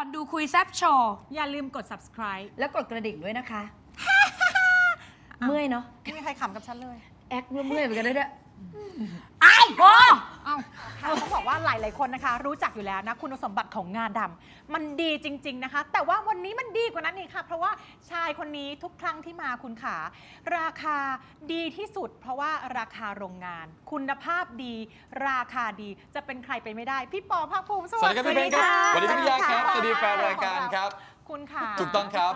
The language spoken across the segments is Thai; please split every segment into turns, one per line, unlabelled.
ก่อนดูคุยแซบโชว์
อย่าลืมกด subscribe
แล้วกดกระดิ่งด้วยนะคะ เมื่อยเนาะ
ไม่มีใครขำกับฉันเลย
แอคเมื่อยๆเหมือนกันด้วยเนี่ย
ไอ้ โอ
เอ้าค่ะต้องบอกว่าหลาย ๆ คนนะคะ รู้จักอยู่แล้วนะ คุณสมบัติของงาดำมันดีจริง ๆ นะคะ แต่ว่าวันนี้มันดีกว่านั้นอีกค่ะ เพราะว่าชายคนนี้ทุกครั้งที่มาคุณขา ราคาดีที่สุด เพราะว่าราคาโรงงาน คุณภาพดี ราคาดีจะเป็นใครไปไม่ได้ พี่ปอภาคภูมิส
สวัสดีครับพี่เบนครับสวัสดีพี่ยาครับสวัสดีแฟนรายการครับ
คุณขา
ถูกต้องครับ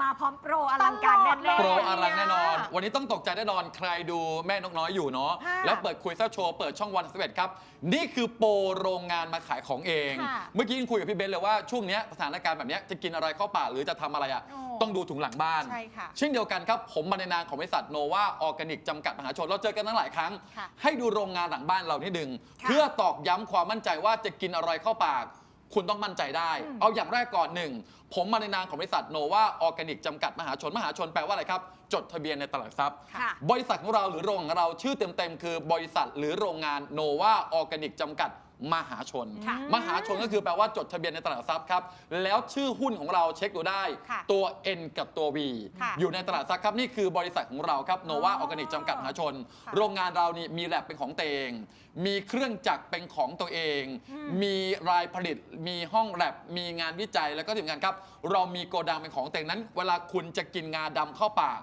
มาพร้อมโปรอลังการแน่น
ตลอด
โปร
เลย
อลังแน่นอน วันนี้ต้องตกใจแน่นอนใครดูแม่นกน้อยอยู่เนาะ
ค่ะ
แล้วเปิดคุยแซ่บโชว์เปิดช่องวันสเวตครับ นี่คือโปรโรงงานมาขายของเอง
ค่ะ
เมื่อกี้ยังคุยกับพี่เบนเลยว่าช่วงเนี้ยสถานการณ์แบบเนี้ยจะกินอะไรเข้าปากหรือจะทำอะไรอะ
โอ้
ต้องดูถุงหลังบ้าน
ใช่ค่ะ
เช่นเดียวกันครับ ผมมาในนามของบริษัทโนวาออร์แกนิกจำกัดมหาชน เราเจอกันตั้งหลายครั้ง
ค่ะ
ให้ดูโรงงานหลังบ้านเรานิดนึง
ค่ะ
เพื่อตอกย้ำความมั่นใจว่าจะกินอะไรเข้าปาก คุณต้องมั่นใจได้
อืม
เอาอย่างแรกก่อนหนึ่ง ผมมาในนามของบริษัทโนวาออร์แกนิกจำกัดมหาชน มหาชนแปลว่าอะไรครับ จดทะเบียนในตลาดทรัพย์
ค่ะ
บริษัทของเราหรือโรงของเราชื่อเต็มๆ คือบริษัทหรือโรงงานโนวาออร์แกนิกจำกัด มหาชน
ค่ะ
มหาชนก็คือแปลว่าจดทะเบียนในตลาดหลักทรัพย์ครับ แล้วชื่อหุ้นของเราเช็คดูได้
ค่ะ
ตัว N กับตัว V
ค่ะ
อยู่ในตลาดหลักทรัพย์ครับ นี่คือบริษัทของเราครับโนวาออร์แกนิกจำกัดมหาชน
ค่ะ
โรงงานเรานี่มีแลบเป็นของตัวเอง มีเครื่องจักรเป็นของตัวเอง
อืม
มีรายผลิต มีห้องแลบมีงานวิจัยแล้วก็ที่สำคัญครับ เรามีโกดังเป็นของตัวเองนั้น เวลาคุณจะกินงาดำเข้าปาก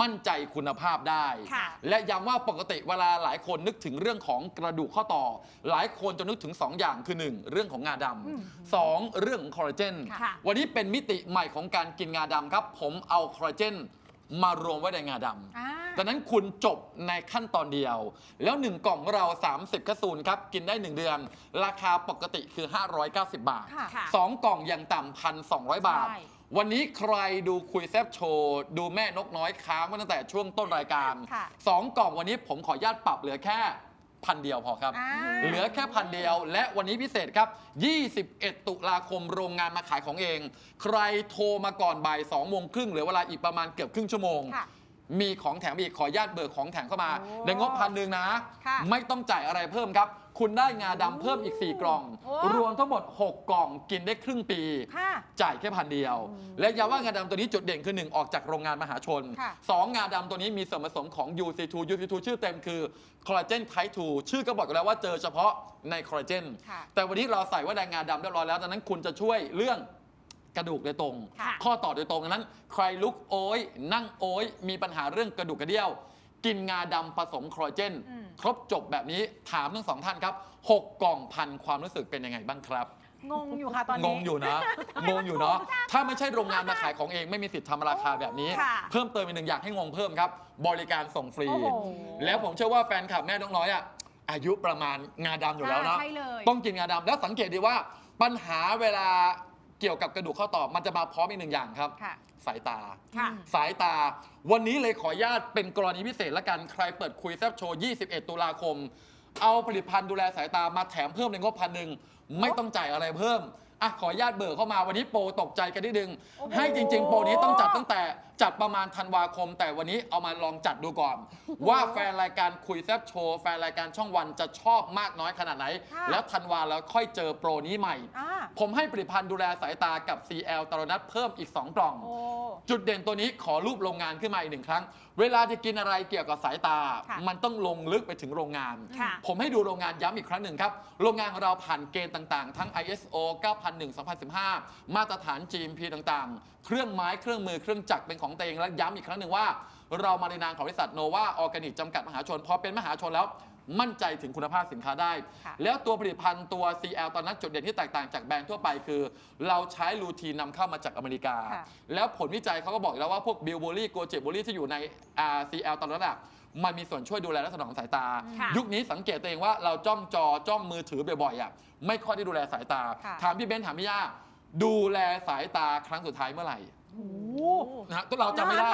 มั่นใจคุณภาพได้
ค่ะ
และย้ำว่าปกติเวลาหลายคนนึกถึงเรื่องของกระดูกข้อต่อ หลายคนจะนึกถึง 2 อย่างคือ 1 เรื่องของงาด
อืมำ
สองเรื่องของคอลลาเจน
ค่ะ
วันนี้เป็นมิติใหม่ของการกินงาดำครับ ผมเอาคอลลาเจนมารวมไว้ในงาดำ
อ่า
ดังนั้นคุณจบในขั้นตอนเดียว แล้ว 1 กล่องของเรา 30แคปซูลครับ กินได้ 1 เดือน ราคาปกติคือ 590 บาท
ค่ะ
ค่ะ
2กล่องอย่างต่ำพันสองบาท
ใช่
วันนี้ใครดูคุยแซบโชว์ดูแม่นกน้อยค้างมาตั้งแต่ช่วงต้นรายการ
ค่ะ
2กล่องวันนี้ผมขออนุญาตปรับเหลือแค่พันเดียวพอครับ
อ่า
เหลือแค่พันเดียว และวันนี้พิเศษครับ 21 ตุลาคมโรงงานมาขายของเอง ใครโทรมาก่อนบ่าย2โมงครึ่งเหลือเวลาอีกประมาณเกือบครึ่งชั่วโมง
ค่ะ
มีของแถมอีกขออนุญาตเบิกของแถมเข้ามา
โอ้
ในงบพันหนึ่งนะ
ค่ะ
ไม่ต้องจ่ายอะไรเพิ่มครับ คุณได้งาดำเพิ่มอีก 4 กล่อง
โอ้
รวมทั้งหมด 6 กล่องกินได้ครึ่งปี
ค่ะ
จ่ายแค่พันเดียวและย้ำว่างาดำตัวนี้จุดเด่นคือ 1 ออกจากโรงงานมหาชน
ค่ะ
2 งาดำตัวนี้มีส่วนผสมของ UC2 UC2 ชื่อเต็มคือคอลลาเจนไทป์2ชื่อก็บอกอยู่แล้วว่าเจอเฉพาะในคอลลาเจน
ค่ะ
แต่วันนี้เราใส่ไว่าในงาดำเรียบร้อยแล้วดังนั้นคุณจะช่วยเรื่อง กระดูกโดยตรง
ค่ะ
ข้อต่อโดยตรงดังนั้น ใครลุกโอยนั่งโอยมีปัญหาเรื่องกระดูกกระเดี่ยว กินงาดำผสมคอลลาเจน
อืม
ครบจบแบบนี้ถามทั้งสองท่านครับหกกล่องพันความรู้สึกเป็นยังไงบ้างครับ
งงอยู่ค่ะตอน
ง
นี้
งอยู่นะ งงอยู่เนาะ ถ้าไม่ใช่โรงงานมาขายของเองไม่มีสิทธิ์ทำราคาแบบนี้
ค่ะ
เพิ่มเติมอีกหนึ่งอย่างให้งงเพิ่มครับ บริการส่งฟรี
โอ้โห
แล้วผมเชื่อว่าแฟนคลับแม่น้องน้อยอะอายุประมาณงาดำอยู่แล้วนะ
ใช่เลย
ต้องกินงาดำแล้วสังเกตดีว่าปัญหาเวลา เกี่ยวกับกระดูกข้อต่อมันจะมาพร้อมอีกหนึ่งอย่างครับ
ค่ะ
สายตา
ค่ะ
สายตา วันนี้เลยขออนุญาตเป็นกรณีพิเศษละกัน ใครเปิดคุยแซบโชว์ 21 ตุลาคม เอาผลิตภัณฑ์ดูแลสายตามาแถมเพิ่มในงบพันหนึ่งไม่ต้องจ่ายอะไรเพิ่ม อะขออนุญาตเบิกเข้ามาวันนี้โปรตกใจกันนิดนึง
โอ้โห
ให้จริง ๆ โปรนี้ต้องจัดตั้งแต่จัดประมาณธันวาคม แต่วันนี้เอามาลองจัดดูก่อน ว่าแฟนรายการคุยแซบโชว์แฟนรายการช่องวันจะชอบมากน้อยขนาดไหน
ค่ะ
แล้วธันวาแล้วค่อยเจอโปรนี้ใหม่
อ่า
ผมให้ผลิตภัณฑ์ดูแลสายตากับ CL ตรนัทเพิ่มอีก 2 กล่อง
โอ้
จุดเด่นตัวนี้ขอรูปโรงงานขึ้นมาอีกหนึ่งครั้ง เวลาจะกินอะไรเกี่ยวกับสายตา
ค่ะ
มันต้องลงลึกไปถึงโรงงาน
ค่ะ
ผมให้ดูโรงงานย้ำอีกครั้งหนึ่งครับ โรงงานของเราผ่านเกณฑ์ต่างๆ ทั้ง ISO 9001 2015 มาตรฐาน GMP ต่างๆ เครื่องไม้เครื่องมือเครื่องจักรเป็นของตัวเองและย้ำอีกครั้งหนึ่งว่า เรามาในนามของบริษัทโนวาออร์แกนิกจำกัดมหาชนพอเป็นมหาชนแล้ว มั่นใจถึงคุณภาพสินค้าได้
ค่ะ
แล้วตัวผลิตภัณฑ์ตัว CL ตอนนั้นจุดเด่นที่แตกต่างจากแบรนด์ทั่วไปคือ เราใช้รูทีนนำเข้ามาจากอเมริกา
ค่ะ
แล้วผลวิจัยเขาก็บอกอยู่แล้วว่าพวกบิลบูรี่โกเจบูรี่ที่อยู่ใน RCL ตอนนั้นอะมันมีส่วนช่วยดูแลและถนอมสายตา
ค่ะ
ยุคนี้สังเกตตัวเองว่าเราจ้องจอจ้องมือถือบ่อยๆอะไม่ค่อยได้ดูแลสายตา
ค่ะ
ถามพี่เบนซ์ถามพี่ย่าดูแลสายตาครั้งสุดท้ายเมื่อไหร่
โอ้
นะฮะเราจำไม่ได้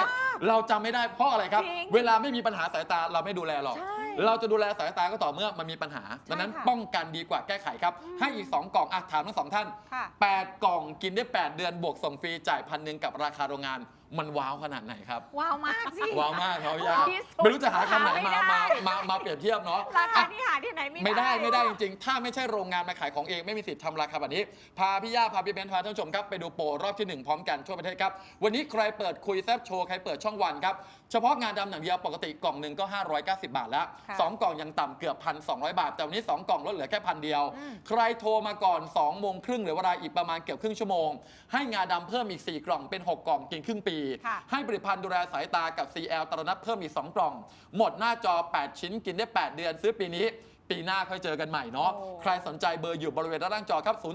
เราจำไม่ได้เพราะอะไรครับ
จริง
เวลาไม่มีปัญหาสายตาเราไม่ดูแลหรอก
ใช่
เราจะดูแลสายตาก็ต่อเมื่อมันมีปัญหา ดังนั้น
ค่ะ
ป้องกันดีกว่าแก้ไขครับให้อีก 2 กล่องอะถามทั้งสองท่าน
ค่ะ
8 กล่องกินได้ 8 เดือนบวกส่งฟรีจ่ายพันหนึ่งกับราคาโรงงานมันว้าวขนาดไหนครับ
ว้าวมากสิ
ว้าวมากครับพี่ยา
ที่สุด
ไม่รู้จะหาคำไหน
หาไม่
มา
ได้
มามามาเปรียบเทียบเนาะ
ราคา
อะ
ที่หาที่ไหนไม่
ไม่ได้ไม่ได้จริงๆ ถ้าไม่ใช่โรงงานมาขายของเองไม่มีสิทธิ์ทำราคาแบบนี้ พาพี่ย่าพาพี่เบนซ์พาท่านผู้ชมครับไปดูโปรรอบที่1พร้อมกันทั่วประเทศครับ วันนี้ใครเปิดคุยแซบโชว์ใครเปิดช่องวันครับ เฉพาะงานดำหนังเดียวปกติกล่องหนึ่งก็ 590 บาทแล้ว
ค่ะ
2กล่องยังต่ำเกือบพันสองบาท แต่วันนี้2กล่องลดเหลือแค่พันเดียว
อืม
ใครโทรมาก่อน2โมงครึ่งหรือเวลาอีกประมาณเกือบครึ่งชั่วโมง ให้งาดำเพิ่มอีก 4 กล่องเป็น 6 กล่องกินครึ่งปี
ค่ะ
ให้ผลิตภัณฑ์ดูแลสายตากับ CL ตระนับเพิ่มอีก 2 กล่อง หมดหน้าจอ 8 ชิ้นกินได้ 8 เดือนซื้อปีนี้ปีหน้าค่อยเจอกันใหม่เนาะ
โอ้
ใครสนใจเบอร์อยู่บริเวณด้านล่างจอครับ 02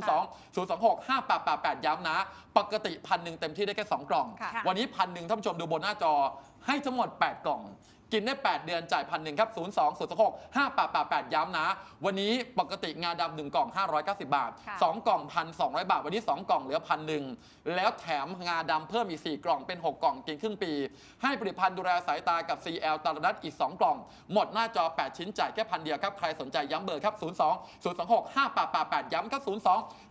026 5888 ย้ำนะ ปกติพันหนึ่งเต็มที่ได้แค่ 2 กล่อง
ค่ะ
วันนี้พันหนึ่งท่านผู้ชมดูบนหน้าจอให้ทั้งหมด 8 กล่อง กินได้ 8 เดือนจ่ายพันหนึ่งครับ02 026 5888 ย้ำนะ วันนี้ปกติงาดำหนึ่งกล่อง 590 บาท
ค่ะ
2 กล่อง1,200บาท วันนี้ 2 กล่องเหลือพันหนึ่งแล้วแถมงาดำเพิ่มอีก 4 กล่องเป็น 6 กล่องกินครึ่งปี ให้ผลิตภัณฑ์ดูแลสายตากับ CL ตาลนัดอีก 2 กล่อง หมดหน้าจอ 8 ชิ้นจ่ายแค่พันเดียวครับ ใครสนใจย้ำเบอร์ครับ 02 026 5888 ย้ำครับ 02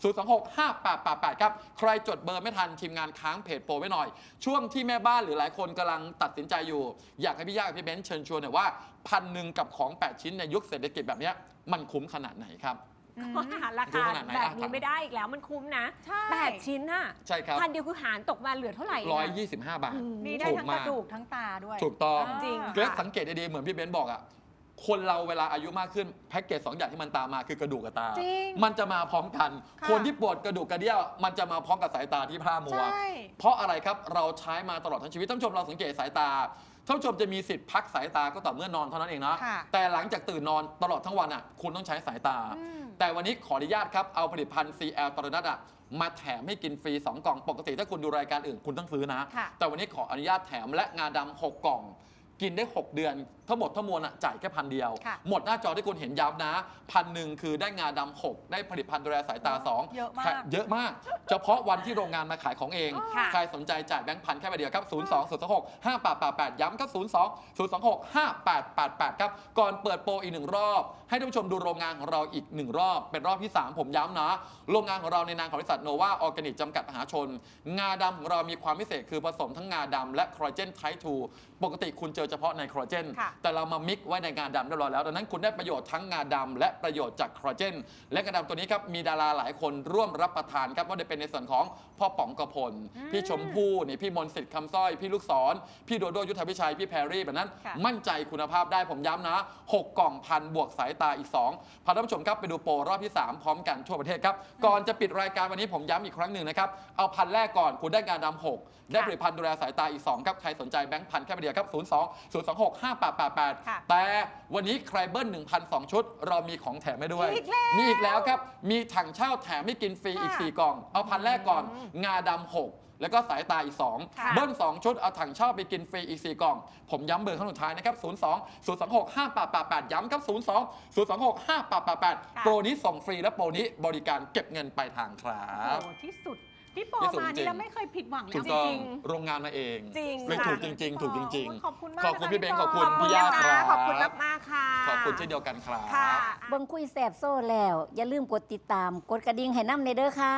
026 5888 ครับ ใครจดเบอร์ไม่ทันทีมงานค้างเพจโปรไว้หน่อย ช่วงที่แม่บ้านหรือหลายคนกำลังตัดสินใจอยู่ อยากให้พี่ย่ากับพี่เบนซ์เชิญชวนหน่อยว่าพันหนึ่งกับของ 8 ชิ้นในยุคเศรษฐกิจแบบเนี้ยมันคุ้มขนาดไหนครับ
อืม
ก็หารา
ดู
คา
ขนาดไหน
แบบ
อะ
นี้ไม่ได้อีกแล้วมันคุ้มนะ
ใช่
แปดชิ้นน่ะ
ใช่ครับ
พันเดียวคือหารตกมาเหลือเท่าไหร่ะ
125 บาท
อืม
นี่ได้
ถูก
ทั้งก
มาก
ระดูกทั้งตาด้วย
ถูกต้องา
จริง
เกรซสังเกตดีๆเหมือนพี่เบนซ์บอกอะคนเราเวลาอายุมากขึ้นแพ็กเกจสองอย่างที่มันตามมาคือกระดูกกับตา
จริง
มันจะมาพร้อมกัน
ค่ะ
คนที่ปวดกระดูกกระเดี่ยว มันจะมาพร้อมกับสายตาที่พร่ามัว
ใช่
เพราะอะไรครับเราใช้มาตลอดทั้งชีวิตท่านผู้ชมเราสังเกตสายตา ท่านผู้ชมจะมีสิทธิ์พักสายตาก็ต่อเมื่อนอนเท่านั้นเองนะ
ค่ะ
แต่หลังจากตื่นนอนตลอดทั้งวันอะคุณต้องใช้สายตา
อืม
แต่วันนี้ขออนุญาตครับ เอาผลิตภัณฑ์ CL ตรนัดอะมาแถมให้กินฟรี 2 กล่องปกติถ้าคุณดูรายการอื่นคุณต้องซื้อนะ
ค่ะ
แต่วันนี้ขออนุญาตแถมและงาดำ6กล่อง กินได้ 6 เดือน ทั้งหมดทั้งมวลอะจ่ายแค่พันเดียว
ค่ะ
หมดหน้าจอที่คุณเห็นย้ำนะพันหนึ่งคือได้งาดำหกได้ผลิตภัณฑ์ดูแลสายตาสอง
เยอะมาก
ค่ะเยอะมาก เฉพาะวันที่โรงงานมาขายของเอง
ค่ะ
ใครสนใจจ่ายแบงค์พันแค่ใบเดียวครับ 0 2 0 2 6 5 8 8 8 ย้ำครับ 0 2 0 2 6 5 8 8 8 ครับ ก่อนเปิดโปรอีกหนึ่งรอบ ให้ท่านผู้ชมดูโรงงานของเราอีกหนึ่งรอบ เป็นรอบที่ 3 ผมย้ำนะ โรงงานของเราในนามของบริษัทโนวาออร์แกนิกจำกัดมหาชน งาดำของเรามีความพิเศษคือผสมทั้งงาดำและคอลลาเจนไทป์2ปกติคุณเจอเฉพาะในคอลลาเจน
ค่ะ
แต่เรามามิกไว้ในงาดำเรียบร้อยแล้ว ดังนั้นคุณได้ประโยชน์ทั้งงาดำและประโยชน์จากคอลลาเจน และงาดำตัวนี้ครับมีดาราหลายคนร่วมรับประทานครับว่าจะเป็นในส่วนของพ่อป๋องกระพล พี่ชมพู่นี่พี่มนต์สิทธิ์คำสร้อย พี่ลูกศร พี่โดโดยุทธพิชัย พี่แพรรี่แบบนั้น
ค่ะ
มั่นใจคุณภาพได้ผมย้ำนะ 6 กล่องพันบวกสายตาอีก 2พาท่านผู้ชมครับไปดูโปรรอบที่ 3 พร้อมกันทั่วประเทศครับ ก่อนจะปิดรายการวันนี้ผมย้ำอีกครั้งหนึ่งนะครับ เอาพันแรกก่อนคุณได้งานดำหกได้ผลิตภัณฑ์ดูแลสายตาอีก 2 ครับ ใครสนใจแบงค์พันแค่ใบเดียวครับ 0 2 0 2 6 5 8 8 8
ค่ะ
แต่วันนี้ใครเบิ้ล1,002 ชุด เรามีของแถมให้ด้วย
อีกแล้ว
มีอีกแล้วครับ มีถังเช่าแถมให้กินฟรีอีก
ค่ะ
4 กล่อง เอาพันแรกก่อนงาดำหกแล้วก็สายตาอีก
ค่ะ
2 เบิ้ล 2 ชุด เอาถังเช่าไปกินฟรีอีก 4 กล่อง ผมย้ำเบอร์ข้างสุดท้ายนะครับ 02 026 5888 ย้ำครับ 02 026 5888 โปรนี้ส่งฟรีและโปรนี้บริการเก็บเงินปลายทางครับ
โอ้โหที่สุด พี่ปอ
ที่สุด
มา
จริ
นี่
ง
แล้วไม่เคยผิดหวังเลย
ถูก
จ
ต้อง
ริง
โรงงานมาเอง
จริง
เลย
ค่ะ
ถูกจริง ๆ ถูกจริง
ขอบคุณมาก
ขอบคุณ
นะะ
พี่เบน
ป
ขอบคุณ
ขอบคุณ
พี่ย่า
นะคะ
ครับ
ขอบคุณมากๆค่ะ
ขอบคุณเช่นเดียวกันครับ
ค่ะ
เบิ่งคุยแสบโซ่แล้ว อย่าลืมกดติดตาม กดกระดิ่งให้น้ำในเด้อค่ะ